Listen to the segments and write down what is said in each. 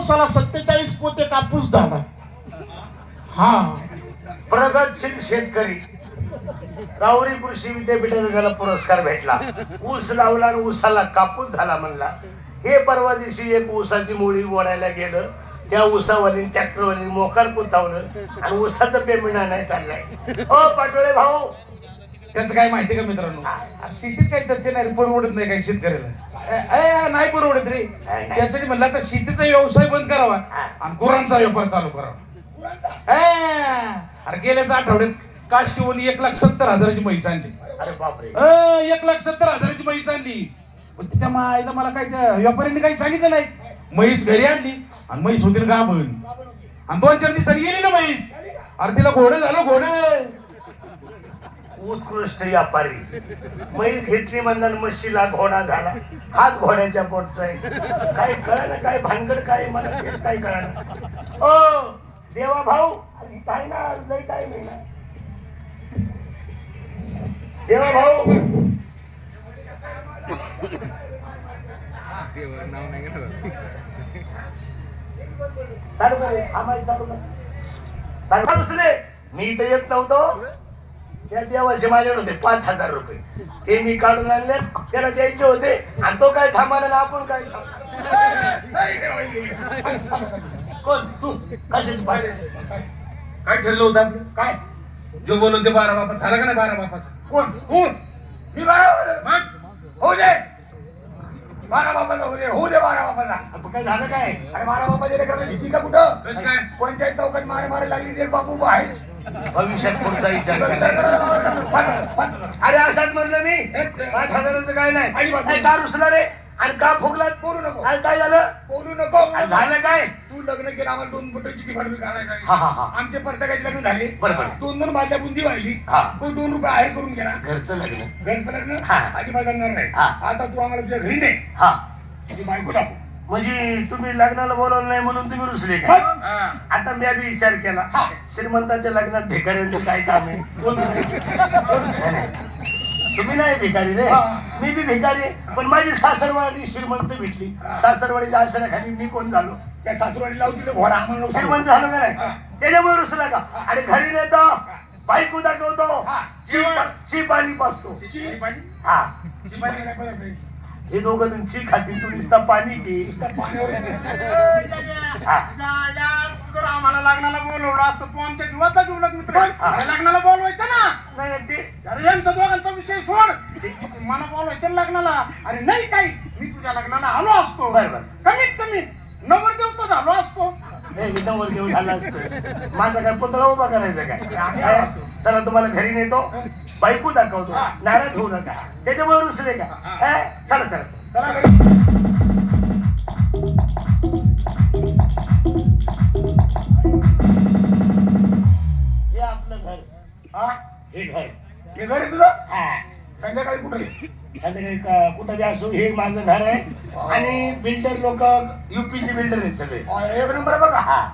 कापूसाला सत्तेचाळीस पोते कापूस झाला हा. प्रगतशील शेतकरी. राहुरी कृषी विद्यापीठाचा त्याला पुरस्कार भेटला. ऊस लावला आणि ऊसाला कापूस झाला म्हणला. हे परवा दिवशी एक ऊसाची मुळी ओढायला गेलं. त्या ऊसावाली ट्रॅक्टरवाली मोकार पुतावलं आणि ऊसाचं पेमेंट नाही चाललंय. अ हो, पाटोळे भाऊ. त्याचं काय माहिती का मित्रांनो? शेतीत काही तथ्य नाही परवडत नाही काही शेतकऱ्याला. नाही परवडत रे. त्यासाठी म्हणलं आता शेतीचा व्यवसाय बंद करावा आणि गुरांचा व्यापार चालू करावा. अरे गेल्याच आठवड्यात काष्टीवनी एक लाख सत्तर हजाराची म्हैस आणली. अरे बापरे. ए, एक लाख सत्तर हजाराची म्हैस आणली. पण तिच्या मायला मला काय त्या व्यापाऱ्यांनी काही सांगितलं नाही. म्हैस घरी आणली आणि म्हैस होती ना गाभण. आणि दोन चार दिवसांनी गेली ना म्हैस. अरे तिला घोडं झालं घोडं. उत्कृष्ट व्यापारी. म्हैस घेतली म्हणलं म्हशीला घोडा झाला. हाच घोड्याच्या पोटचा आहे. काय कळलं काय भानगड काय मला तेच काय कळलं. ओ देवा भाऊ काय ना लय काय मिळणार देवा भाऊ. चालू आम्हाला चालू कर. मी इथं येत नव्हतो. त्या देवाचे माझ्याकडे होते पाच हजार रुपये. ते मी काढून आणले त्याला द्यायचे होते. आणि तो काय थांबा ना आपण काय. कोण? तू? कशाच पाहिजे काय ठरलं होतं आपलं? काय? जो बोलून ते बारा बापा झाला का नाही बारा बापाचा? कोण? कोण मी बारा मग? होऊ दे. बारा बापाचा होऊ दे. होऊ दे बारा बापाचा. आपण काय झालं काय? अरे लेकराला भीती का कुठं? कसं काय? कोणत्याही चौकात मारे मारे लागली ते बापू उभा आहेच भविष्यात पुढचा विचार अरे असाच म्हणलं मी पाच हजाराचं काय नाही. का रुसला रे? आणि का फुगलात? बोलू नको. आणि काय झालं? बोलू नको. झालं काय? तू लग्न केलं आम्हाला दोन ती भरवी घालायला आमचे प्रत्येकाचे लग्न झाले. बरोबर. दोन दोन बादल्या बुंदी वाहिली हा. तो दोन रुपये आहे करून गेला घरचं लग्न. घरचं लग्न हा. अजिबात करणार नाही. हा. आता तू आम्हाला तुझ्या घरी नाही हा. तुझी बायको दाखव. म्हणजे तुम्ही लग्नाला बोलवलं नाही म्हणून तुम्ही रुसले का? हा. आता मी बी विचार केला. श्रीमंताच्या लग्नात भिकाऱ्यांचं काय काम आहे. तुम्ही नाही भिकारी रे. मी बी भिकारी. पण माझी सासरवाडी श्रीमंत भेटली सासरवाडीच्या आश्रयाखाली मी कोण झालो त्या सासूवाडी लावती घोडा आम्हाला श्रीमंत झालो का नाही. त्याच्यामुळे रुसला का आणि घरी नेतो बायको दाखवतो. ची पाणी पाचतो हा पाणी? हे दोघं जण ची खातील तू नुसता पाणी पी. आम्हाला लग्नाला बोलवलं असतं तू आमच्या जीवाचा. हा. हे लग्नाला बोलवायचं ना. नाही ते अरे यांचा दोघांचा विषय सोड. मला बोलवायचं लग्नाला. अरे नाही काही मी तुझ्या लग्नाला आलो असतो. कमीत कमी नवरदेव तर झालो असतो. हे विनवर देऊ झालं असतं. माझा काय पुतळा उभा करायचा काय? चला तुम्हाला घरी नेतो. बायको दाखवतो. नाराज होऊ नका. त्याच्यामुळे रुसले का? हे, चला चला. हे आपलं घर. हा? हे घर. हे घर आहे तुझं? हा. संध्याकाळी कुठे? संध्याकाळी का- कुठं बी असो हे माझं घर आहे. आणि बिल्डर लोक युपीचे बिल्डर आहेत सगळे. एक नंबर बघा. हा.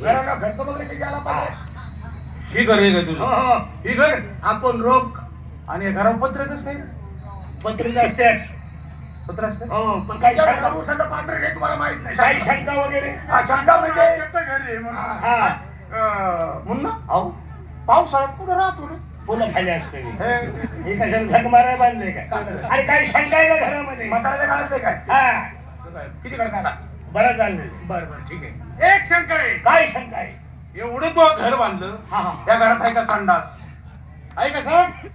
घराला खर्च वगैरे किती आला पाहिजे. ही घर आहे का हो तुझं? हो ही. घर? आपण रोख. आणि हे घरावर पत्र कसं काय पत्रिका असतात. पत्र असतं हो पण काही शंका सगळं पांढरं आहे, तुम्हाला माहीत नाही. काही शंका वगैरे? हा, शंका म्हणजे त्याचं घर आहे म्हणून. हा. अं, मुन्ना अहो. पावसाळ्यात कुठं राहतो रे? पुन्हा खाली असते मी. हे. कशाला झक मारायला बांधले काय अरे काही शंका आहे का घरामध्ये? म्हाताऱ्याच्या काळात काय? हा. किती खर्च आला बरं चाललंय. बरं बरं ठीक आहे. एक शंका आहे. काय शंका आहे? एवढं तो घर बांधलं? त्या घरात आहे का संडास? आहे का सांग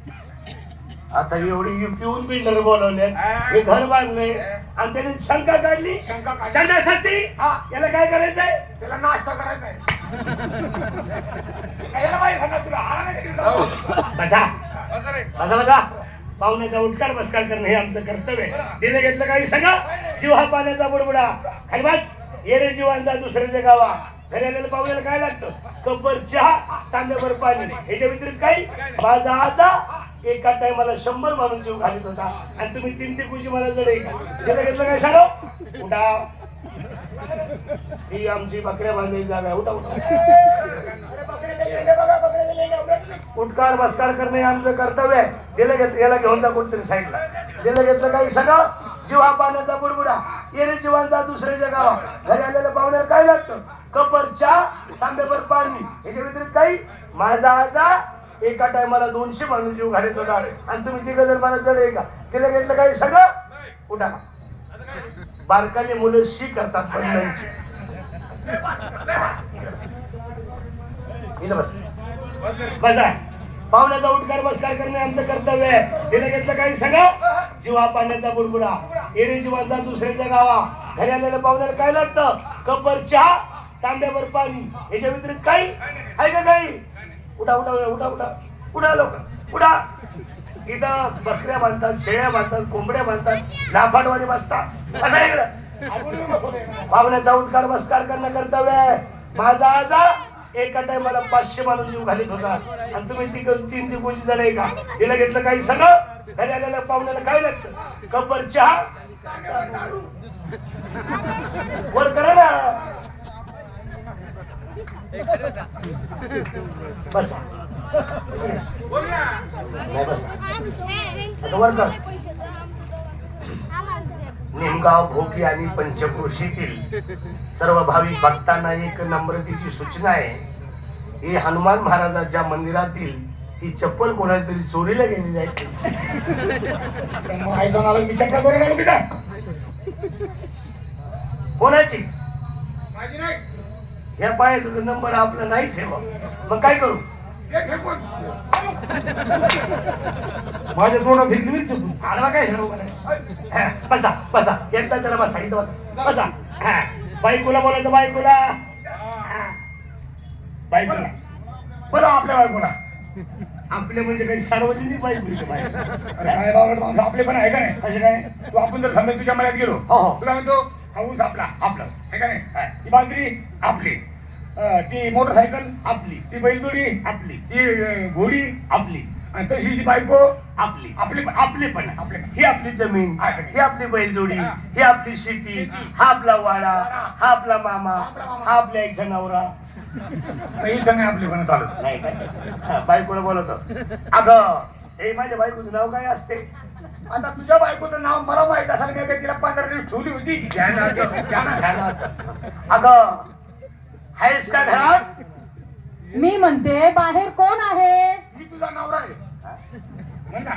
आता एवढी युक्तीहून बिल्डर बोलवले. हे घर बांधले. आणि त्याने शंका काढली. शंका काढली. संडासाठी हा. याला काय करायचंय? त्याला नाश्ता करायचा आहे याला माहिती सांगा तुला? आला नाही का तिकडं? बसा. असं रे. बसा. बसा पाहुण्याचा उठकार बसकार करणं हे आमचं कर्तव्य आहे. दिलं घेतलं काही सांगा. जीव हा पाण्याचा बुडबुडा. खाली बस. ये रे जीवांचा दुसऱ्याच्या गावा. घड्याला पाहुण्याला काय लागतं? कब्बर चहा तांब्यावर पाणी. ह्याच्या व्यतिरिक्त काही? माझा आजा एका टायमाला शंभर माणूस जीव घालत होता. आणि तुम्ही तीन टिकूची मला जड आहे घेतलं काय? सांगा उठा. ही आमची बकऱ्या बांधायची जागा आहे. उठा उठा. उठकार बसकार करणे हे आमचं कर्तव्य आहे. गेलं घेतलं याला घेऊन जा कोणतरी साईडला. गेलं घेतलं काही? सगळं? जीवा पाण्याचा बुडबुडा. येणे जीवांचा दुसऱ्याच्या गावा घरी आलेल्या पाहुण्याला काय लागतं? कपर तांब्यावर पाणी. याच्या व्यतिरिक्त काही माझा आजा एका टायमाला दोनशे माणूस जीव घालत होता. आणि तुम्ही तिघ जर मला जड आहे का? तिला घेतलं काही सगळं उठा. बारकाली मुलं शी करतात बंधांची बस. बसा. पाहुण्याचा उठकार बसकार करणे आमचं कर्तव्य आहे. तिला घेतलं काही सगळं जीवा पाण्याचा बुडबुडा. एरे जीवाचा दुसऱ्याचा गावा. घरी आलेल्या पाहुण्याला काय लागतं? कपर चहा तांब्यावर पाणी याच्या व्यतिरिक्त काही? आहे का काही? उठा उठा उठा उठा. उठा लोक उठा. इथं बकऱ्या बांधतात शेळ्या बांधतात कोंबड्या बांधतात लाफाटवाणी बसतात. असं इकडं. पाहुण्याचा उठकार बसकार करणं कर्तव्य आहे. माझा आजा एका टायमाला पाचशे माणूस जीव घालीत होता. आणि तुम्ही तिकडून तीन दिवशी जण आहे का? तिला घेतलं काही सगळं? घरी आलेल्या पाहुण्याला काय लागतं? कबर चहा? वर करा ना. बसा नाही बसा निमगाव भोगी आणि पंचक्रोशीतील सर्व भाविक भक्तांना एक नम्रतेची सूचना आहे. ही हनुमान महाराजाच्या मंदिरातील ही चप्पल कोणाची तरी चोरीला गेलेली आहे. मी कोणाची? माझी नाही ह्या पायाचा नंबर आपला नाहीच आहे मग मग काय करू? हे माझ्या तोंडात फेकली चुकून. आडवा काय? हा, बसा बसा. एकदा जरा बसा इथं बसा. बसा. हा बायकोला बोलायचं बायकोला. हा. बायकोला. बरं आपल्या बायकोला. आपले म्हणजे काही सार्वजनिक माणूस आपले पण आहे का नाही? असे काय? तू आपण जर समजा तुझ्या मळ्यात गेलो हो, हो. तुला म्हणतो हाऊस आपला आपलं. आहे का नाही? बाजरी आपली. ती मोटरसायकल आपली. ती बैलजोडी आपली. ती घोडी आपली. आणि तशी ती बायको आपली. आपली आपली पण आपली. ही आपली जमीन हा. आपली बैलजोडी ही. आपली शेती हा आपला वाडा हा आपला मामा हा आपल्या एक जनावरा इथं नाही आपली पण चालत. नाही काय बायकोला बोलत अगं हे माझ्या बायकोचं नाव काय असते? आता तुझ्या बायकोचं नाव मला माहीत असेल मी आता तिला पंधरा दिवस ठेवली होती. अगं आहेस का घरात मी म्हणते बाहेर कोण आहे? मी तुझा नवरा आहे. म्हण ना.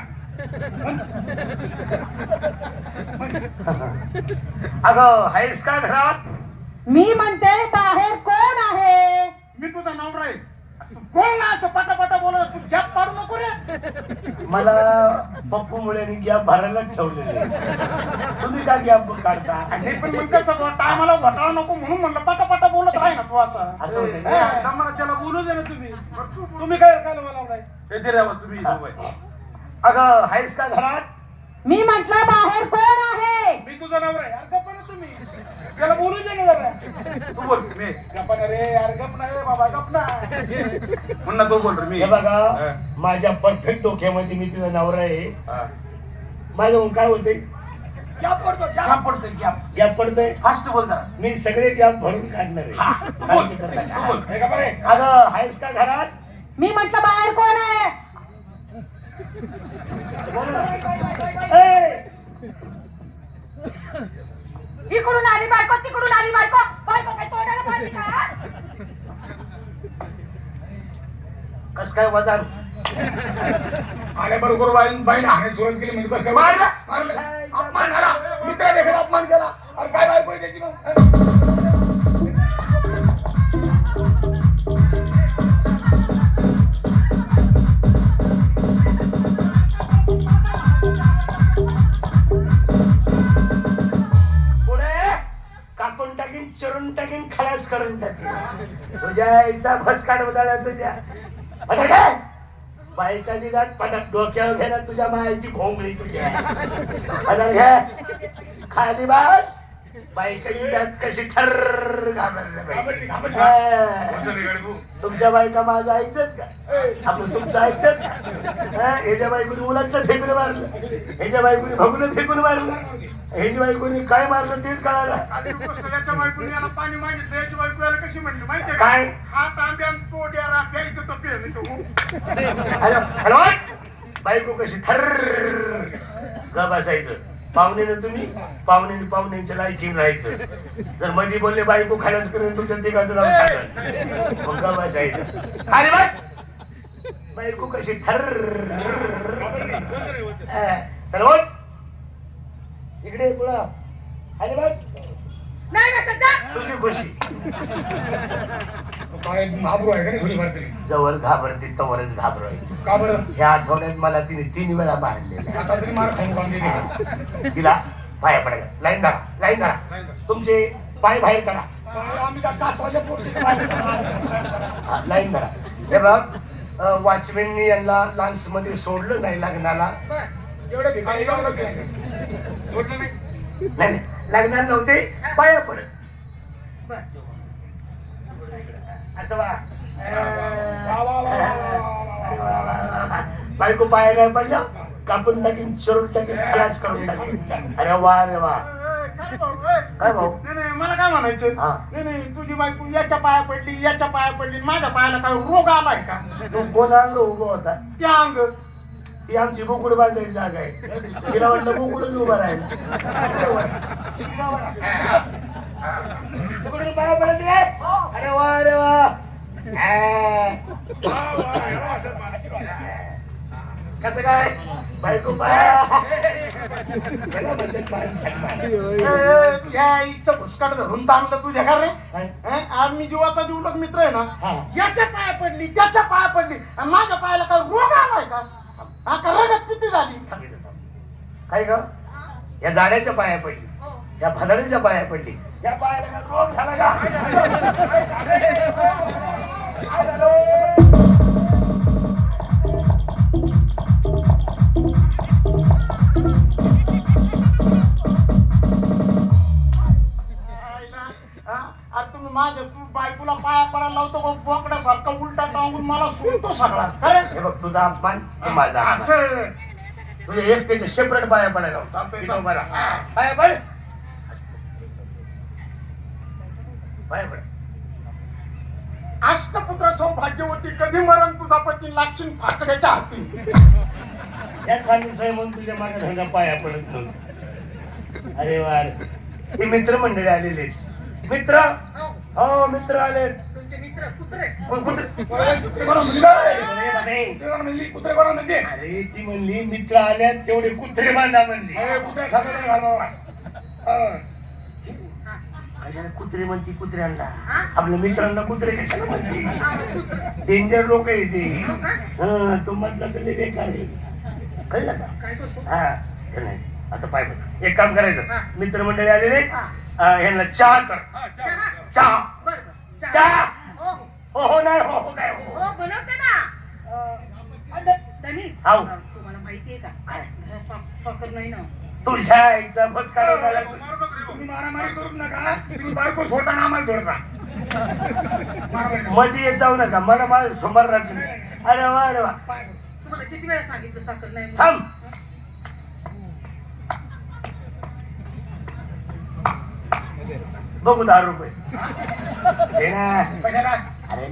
अगं आहेस का घरात मी म्हणते बाहेर कोण आहे? मी तुझा नवरा आहे. तू कोण ना असं पटापटा बोलत तू गॅप पाडू नको रे. मला पप्पू मुळे गॅप भरायलाच ठेवलेले तुम्ही का गॅप काढता. पण मग कसं टायमाला घटाळा नको म्हणून म्हणलं पटापटा बोलत राही ना तू असं. असं होतं हा? सामान्य त्याला बोलू दे ना तुम्ही. तुम्ही काय काय मला हे दे रे आवाज तुम्ही इथं उभे. अगं आहेस का घरात? मी म्हटलं बाहेर कोण आहे? मी तुझा नवरा आहे यार गप्पा ना तुम्ही. त्याला बोलू दे ना जरा. तू बोल मी. गप्पा ना रे यार गप ना रे बाबा गप ना म्हणणं तू बोल रे मी. हे बघा माझ्या परफेक्ट डोक्यामध्ये मी तिचा नवरा आहे. माझ्याहून काय होते गॅप पडतो गॅप. पडतोय गॅप. गॅप पडतंय? फास्ट बोल जरा. मी सगळे गॅप भरून काढणार आहे. तू बोल. काळजी करू तू नका. बोल हे का बरे अगं आहेस का घरात? मी म्हटलं बाहेर कोण आहे? बोल ना. ए, इकडून आली बायको तिकडून आली बायको. बायको काय तोंडाला पाहिजे का? कस काय वजन? आल्या बरोबर बाईन बाईन हाणे सुरुवात केली म्हणजे कसं काय मारलं? मारलं अपमान झाला मित्र देखील अपमान केला. अरे काय बायको आहे त्याची मग? कापून टाकीन चिरून टाकीन खलास करून टाकीन. तुझ्या आईचा फस काढ बदला तुझ्या. काय? बायकाची जात पदक डोक्यावर घे ना तुझ्या मायची भोंगळी तुझ्या पदक घे. खाली बस. बायकाची जात कशी ठर घाबरलं घाबरली, घाबरली. हा. तुमच्या बायका माझं ऐकतात का? आपण तुमचं ऐकतात का? हा? ह्याच्या बायकोनी उलटलं फेकून मारलं. ह्याच्या बायकोनी भगुलं फेकून मारलं. ह्याच्या बायकोनी काय मारलं तेच कळालं. आधी गोष्ट याच्या बायकोने याला पाणी मागितलं याची बायको याला कशी म्हणली माहितीये काय? हात तर नाही तो हॅलो हॅलो बायको कशी थर ग बसायचं. पाहुणे तुम्ही? पाहुणे पाहुण्यांच्या लायकीन राहायचं. जर मध्ये बोलले बायको खायलाच करेन तुमच्या तिघाचं नाव सांगा. मग बसायचं. अरे बस! बायको कशी थर बोल इकडे पुढं अरे बस नाही बसत जा तुझी खुशी. काय घाबरू आहे का नाही थोडीफार तरी जवळ घाबरते तवरच घाबरायचं. का बरं? ह्या आठवड्यात मला तिने तीन वेळा मारलेला आता तरी मार खाऊन काम गेली तिला पाया पडायला लाईन धरा लाईन धरा. तुमचे पाय बाहेर काढा. आम्ही का कासवाच्या पोटी हा, लाईन धरा. हे बघ वॉचमॅननी यांना लान्समध्ये सोडलं नाही लग्नाला. एवढं भिकारी. सोडलं नाही. नाही नाही, लग्नाला नव्हते पाया पडत. असं वा. बायको पाया नाही पडल्या कापून टाकीन चरून टाकीन खलाच करून टाकीन. अरे वा अरे वा. काय भाऊ, नाही नाही मला काय म्हणायचं? हा. नाही नाही तुझी बायको याच्या पाया पडली याच्या पाया पडली माझ्या पायाला काय रोग आलाय का? तू कोणाला उभा होता? त्या अंग. ती आमची बोकुड बांधायची जागा आहे तिला वाटलं बोकुडच उभा राहिला पाया पडत? अरे वा अरे वा. कसं काय बायको इच्छा भुसकाट धरून ताणलं तुझ्या का रे? हं? आज मी जीवाचा जीवलग मित्र आहे हा. ना याच्या पाया पडली त्याच्या पाया पडली आणि माझ्या पायाला काय रोग आलाय का हा रगत किती झाली? काय ग? या जाण्याच्या पाया पडली. हो. या फदडीच्या पाया पडली. या पायाला रोग झाला का? तुम्ही माझ्या तू बायकोला पाया पडायला लावतो बोकड्यासारखा उलटा टांगून मला सोडतो सगळा. खरं? हे बघ तुझा अपमान तो माझा अपमान. असं. तुझ्या एक त्याच्या सेपरेट पाया पडायला लाव. चालतंय, इथं उभा राहा. चालतंय. पड. पाया पड. अष्टपुत्र सौभाग्यवती कधी मरण तुझा पती लागशील फाकड्याच्या हाती? या चांदी साहेब म्हणून तुझ्या मागे धंदा पाया पडत नव्हतं. अरे वार हे मित्र मंडळी आलेले मित्र हो हो मित्र आले. तुमचे मित्र कुत्रे. कुठे? कुत्रे. कोण म्हणली? अरे ती म्हणली मित्र आल्यात तेवढे कुत्रे बांधा म्हणली. कुत्रे. हा. कुत्रे म्हणती कुत्र्यांना. हा? आपल्या मित्रांना कुत्रे कशाला म्हणते? हा. डेंजर लोक येते हो का? हं, तो म्हटलं तर लय बेकार आहे. कळलं का? काय करतो? हा हे नाही आता पाय बघ. एक काम करायचं. हा. मित्रमंडळी आलेले? हा. ह्यांना चहा कर. चहा. चहा. बर बर. चहा. हो. हो हो नाही हो हो काय हो हो. बनवते ना. अं, द- धनी हाव. अं, तुम्हाला माहितीये का? घरात सा- साखर नाही ना. तुझ्या आईचा काढून तुम्ही मारामारी करूच नका. तुम्ही बायको सोडताना आम्हाला सोडता मारामारी. मध्ये येत जाऊ नका. मला माझं सोमवार रात्री. अरे वा अरे वा. तुम्हाला किती वेळा सांगितलं साखर नाही म्हणून? थांब. बघू दहा रुपये. दे ना. कशाला? अरे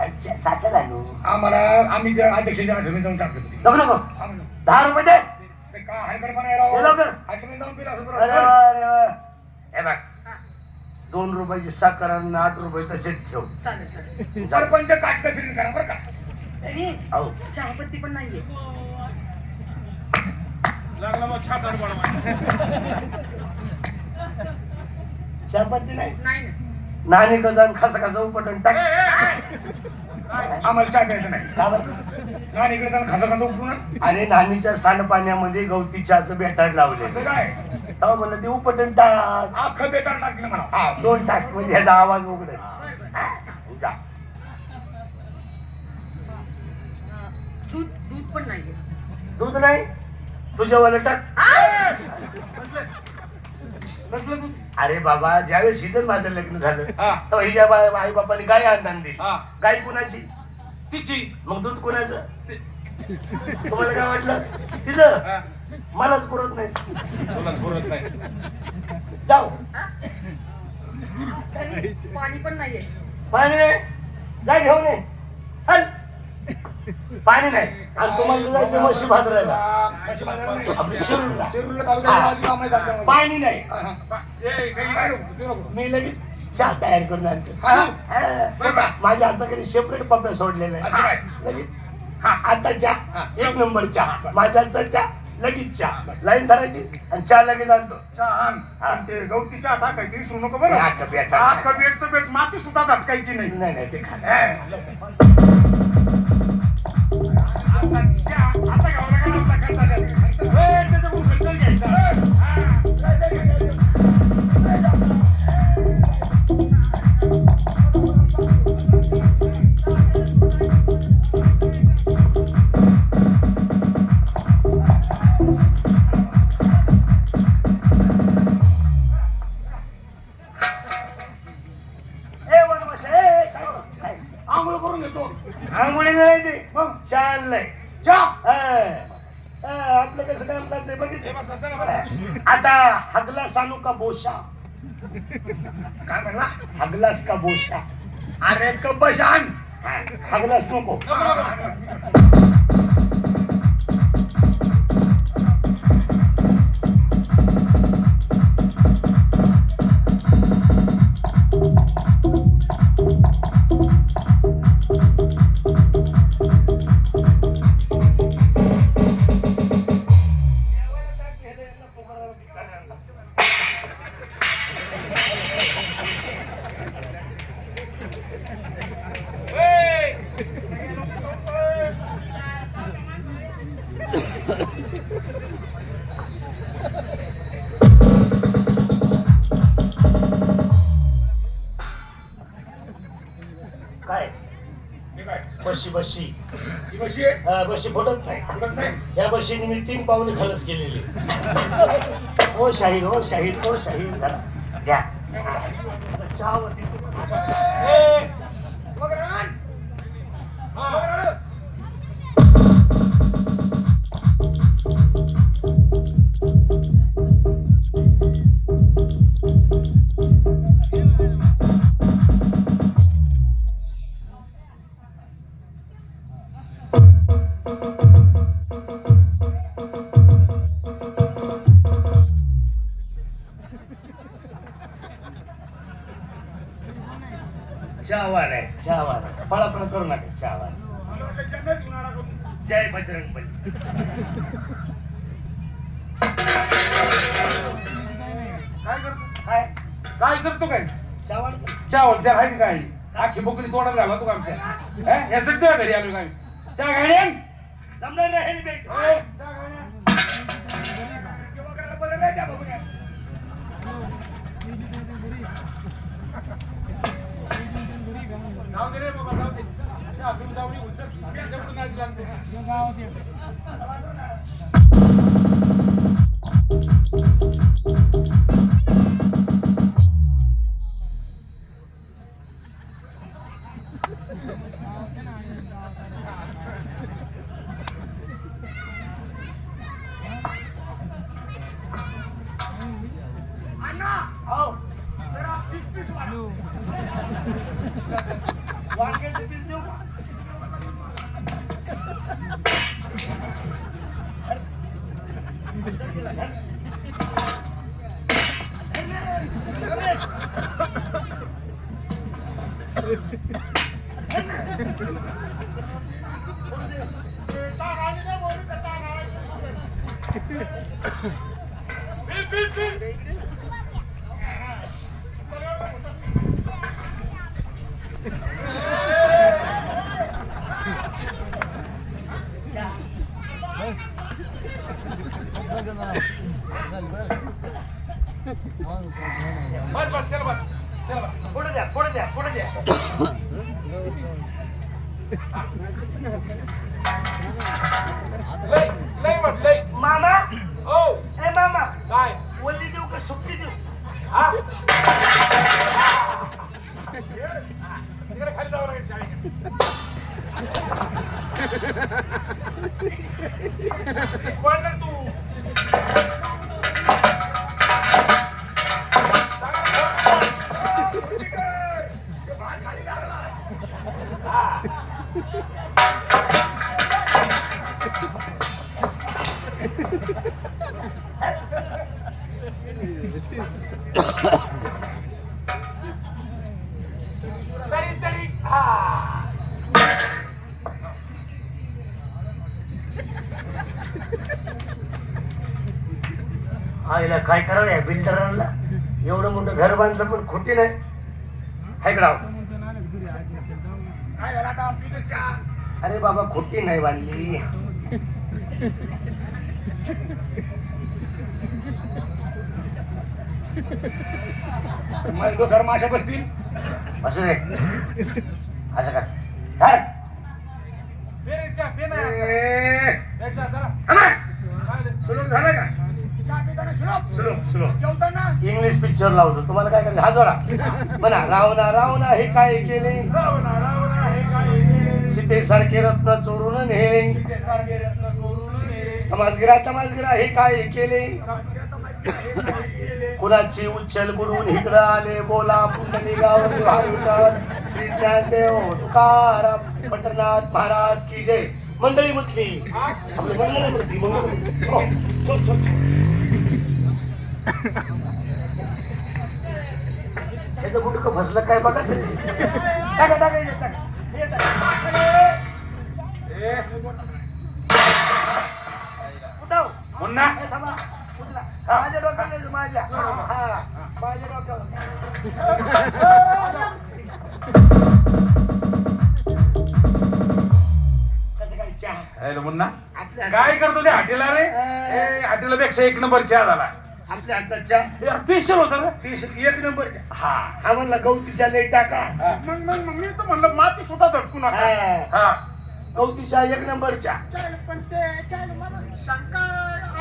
अच्छा, साखर आणू आम्हाला आम्ही त्या अध्यक्षाच्या आठवणी जाऊन टाकतो नको नको. दहा रुपये दे. ते का हलगर्जीपणा आहे राव? हे लवकर. आठवणी जाऊन पिला असं अरे बरोबर. वा अरे वा. हे बघ. दोन रुपयाची साखर आणि आठ रुपये तसेच ठेव. चालेल चालेल. सरपंच काटकसरी करा बरं का. हो चहापत्ती पण नाहीये. लागला मग छातार चहापत्ती नाही? नाही ना. नाणे गजान खसा खसा उपटून टाक. आम्हाला चहा प्यायचं नाही. का बरं? आणि इकडे जाऊन खाजा खाजा उपटून अरे नाणीच्या सांडपाण्यामध्ये गवती चहाचं बेटाड लावले असं काय? तेव्हा म्हणलं ते उपटून टाक. अख्खं बेकार टाकलं मला हा दोन टाक म्हणजे ह्याचा आवाज उघडेल बर बर. हा, जा. अं, दूध दूध पण नाहीये दूध नाही? तुझ्यावाला टाक. तू अरे बाबा ज्यावेळेस सीझन माझं लग्न झालं हा. तेव्हा हिच्या आई बापाने गाय आणून दिली हा. गाय कुणाची तिची मग दूध कुणाचं तुम्हाला काय वाटलं तिचं हा. मलाच पुरत नाही तुलाच बोलत नाही जाऊ हा? पाणी पण नाहीये पाणी नाही. जा घेऊन ये हल. पाणी नाही. आणि तुम्हाला जायचं म्हशी भाजरायला. शिरूरला. पाणी नाही. मी लगेच चहा तयार करून आणतो? माझ्या हाताकडे सेपरेट पप्प्या सोडलेला? आहे लगेच. हा. आता चहा. एक नंबर चहा. माझ्या हातचा चहा लगेच चहा. लाईन धरायची आणि चहा लगेच आणतो. हा. गवती चहा टाकायची विसरू नको बरं. हा. हा, कबीर तर बेट माती सुद्धा घटकायची नाही. नाही नाही ते खा आता चहा, आता आपलं कसं. आता हगलास आणू का बोशा? काय म्हणला? हगलास का बोशा? अरे हा, हगलास नको. काय? हे बशी बशी. ही हा, बशी फुटत नाही. या बशीने मी तीन पावले खलच केलेली. ओ शाहीर ओ शाहीर ओ शाहीर धरा. घ्या. आता चहावार आहे. चहावार आहे. पळापळ करू नका मला तू? जय बजरंग बली काय करतो? काय? काय करतो काय? चहावार चहा होते आहे की काय? आखी बोकडी तोडायला घाला तू आमच्या. हे? यासाठी तुझ्या घरी आलो काय? चहा गाडी आण. जमणार नाही हे प्यायचं. ए, चहा गाडी आण. ते वगैरेला बरं नाही त्या बघून या. जाऊ दे रे बाबा जाऊ दे. पिऊन जाऊ निघून चल आम्ही चहा गाडी दे, बोलू पुढे द्या पुढे द्या पुढे द्या लय लय म्हट लय घर बांधलं पण खोटी नाही. हाय चहा? अरे बाबा खोटी नाही बांधली. माझं डोक्यावर माशा बसतील? असं नाही असं काय काय. काय झालं? का? जेवताना? इंग्लिश पिक्चर लावतो. तुम्हाला काय करायचं? हा जोरा. म्हणा रावणा रावणा हे काय केले? रावणा रावणा हे काय केले? सीतेसारखे रत्न चोरून नेले सीतेसारखे रत्न चोरून नेले. तमासगिरा तमासगिरा हे काय केले? हे? कुणाची उच्चल बुडून इकडं आले? बोला पुंडली गाव तुकाराम पंढरनाथ महाराज की जय. मंडळी म्हटली. आपली मंडळी म्हटली मंडळी चलो, चल, चल, चल. याचं गुटकं फसलं काय बघा तरी टाका, टाका, हे टाका. हे टाका. ए, उठाव. मुन्ना ए, थांबा. उठला. माझ्या हा कसं काय चहा हॅलो मुन्ना आपल्या काय करतो ते हॉटेलला रे ए, हॉटेलला पेक्षा एक नंबर चहा झाला आपल्या हातात चहा स्पेशल होता रे. तीस एक नंबरच्या. हा. हा म्हणला गवतीच्या लई टाका. मग मग मग मी तर म्हणलं माती सुद्धा धटकू नका. हा. गवतीच्या एक नंबरच्या चालेल, पण ते चालेल, मला शंका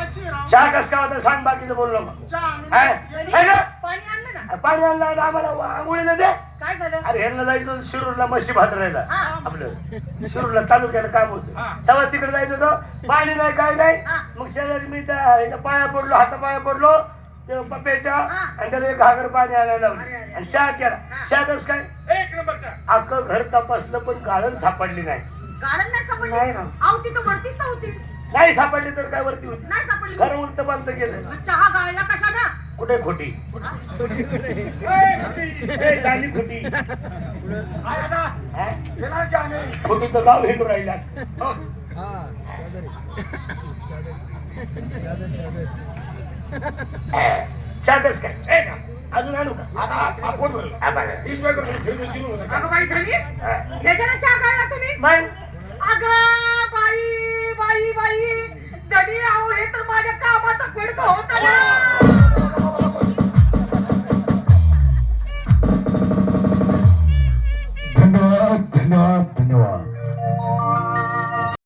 अशी राव. चहा कस काय होता सांग बाकीचं बोललो मग चहा आणून हा? है ना? पाणी आणलं ना पाणी आणलं आणि आम्हाला आंघोळीला दे काय झालं अरे ह्यांना जायचं शिरूरला म्हशी भादरायला हा. आपलं शिरूरला तालुक्याला काम होतं हा. तेव्हा तिकडे जायचं होतं पाणी नाही काय नाही हा. मग शेजारी मी त्या ह्याच्या पाया पडलो हाता पाया पडलो त्या पप्प्याच्या हा. आणि त्याला एक घागर पाणी आणायला अरे, लावलं अरे. आणि चहा केला हा. चहा कस काय एक नंबर चहा अख्खं घर तपासलं पण गाळण सापडली नाही गार्डन नाही सापडली नाही ना. अहो तिथं वरतीच तर होती नाही सापडली तर काय वरती होती नाही सापडली घर उलट बंद केलं मग चहा गाळला कशानं कुठे खोटी ए, झाली खोटी? हा? गेला. खोटी तर गाव हिंडू राहिला हो. काय ए ना. अजून आणू का आता आपण. हा, बघा. अगं बाई धनी हा. याच्यानं चहा गाळला तुम्ही मग अग बाई बाई बाई दडी आहो हे तर माझ्या कामाचा खडक होत धन्यवाद धन्यवाद.